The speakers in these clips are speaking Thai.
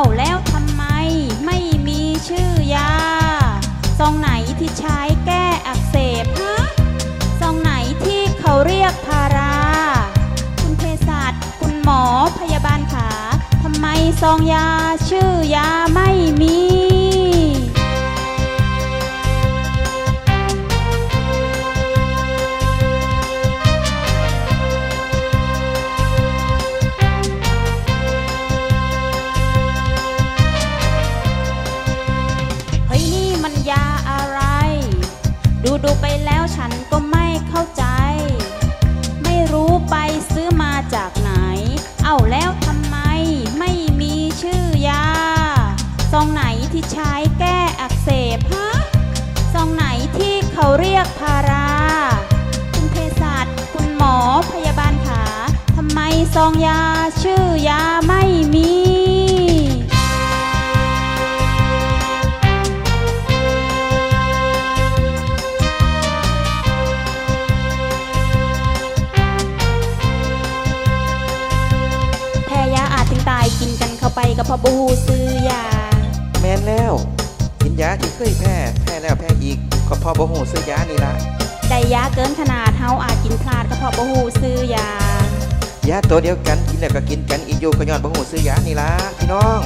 เอาแล้วทำไมไม่มีชื่อยา ซองไหนที่ใช้แก้อักเสบฮะ ซองไหนที่เขาเรียกพารา คุณเภสัชคุณหมอพยาบาลขาทำไมซองยาชื่อยา ที่ใช้แก้อักเสบฮะซองไหนที่เขาเรียกพารา คุณเภสัชคุณหมอพยาบาลขาทำไมซองยาชื่อยาไม่มีแพ้ยาอาจถึงตายกินกันเข้าไปก็เพราะบฮูซื้อยา แม่นแล้วกินยาที่เคยแพ้แพ้แล้วแพ้อีกก็เพอบ่หูซื้อยานี่ละได้ยาเกินขนาดเฮาอาจกินพลาดก็เพราะบฮูซื้อยายาตัวเดียวกันกินแล้วก็กินกันอีกอยู่ก็ย้อนบ่หูซื้อยานี่ละพี่น้อง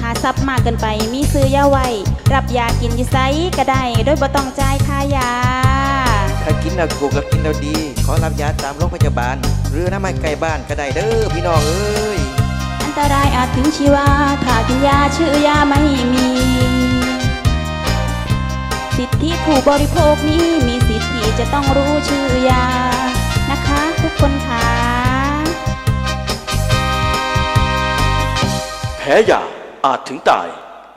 หาซับมากเกินไปมีซื้อยาไว้รับยากินอยู่ไซก็ได้โดยบ่ต้องจ่ายค่ายาถ้ากินแล้วถูกแล้วกินแล้วดี ขอรับยาตามโรงพยาบาล หรือน้ำมันไก่บ้านก็ได้เด้อพี่น้องเอ้ยอัน ตรายอาจถึงชีวาถ้ากินยาชื่อยาไม่มี สิทธิผู้บริโภคนี้มีสิทธิจะต้องรู้ชื่อยา นะคะทุกคนค่ะแพ้ยาอาจถึงตาย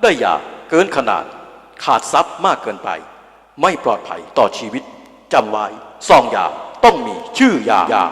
ได้ยาเกินขนาด ขาดทรัพย์มากเกินไป ไม่ปลอดภัยต่อชีวิตจำไว้ซองยาต้องมีชื่อยายา